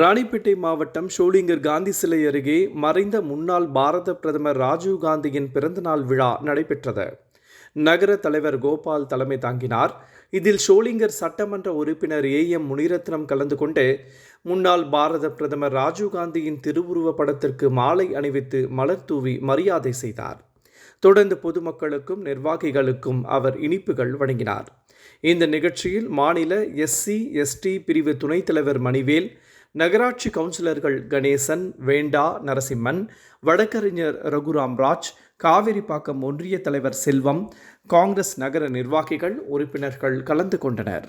ராணிப்பேட்டை மாவட்டம் ஷோலிங்கர் காந்தி சிலை அருகே மறைந்த முன்னாள் பாரத பிரதமர் ராஜீவ் காந்தியின் பிறந்தநாள் விழா நடைபெற்றது. நகர தலைவர் கோபால் தலைமை தாங்கினார். இதில் ஷோலிங்கர் சட்டமன்ற உறுப்பினர் ஏ எம் முனிரத்னம் கலந்து கொண்டு முன்னாள் பாரத பிரதமர் ராஜீவ்காந்தியின் திருவுருவ படத்திற்கு மாலை அணிவித்து மலர் தூவி மரியாதை செய்தார். தொடர்ந்து பொதுமக்களுக்கும் நிர்வாகிகளுக்கும் அவர் இனிப்புகள் வழங்கினார். இந்த நிகழ்ச்சியில் மாநில எஸ்சி எஸ்டி பிரிவு துணைத் தலைவர் மணிவேல் நகராட்சி கவுன்சிலர்கள் கணேசன் வேண்டா நரசிம்மன் வழக்கறிஞர் ரகுராம் ராஜ் காவிரிப்பாக்கம் ஒன்றிய தலைவர் செல்வம் காங்கிரஸ் நகர நிர்வாகிகள் உறுப்பினர்கள் கலந்து கொண்டனர்.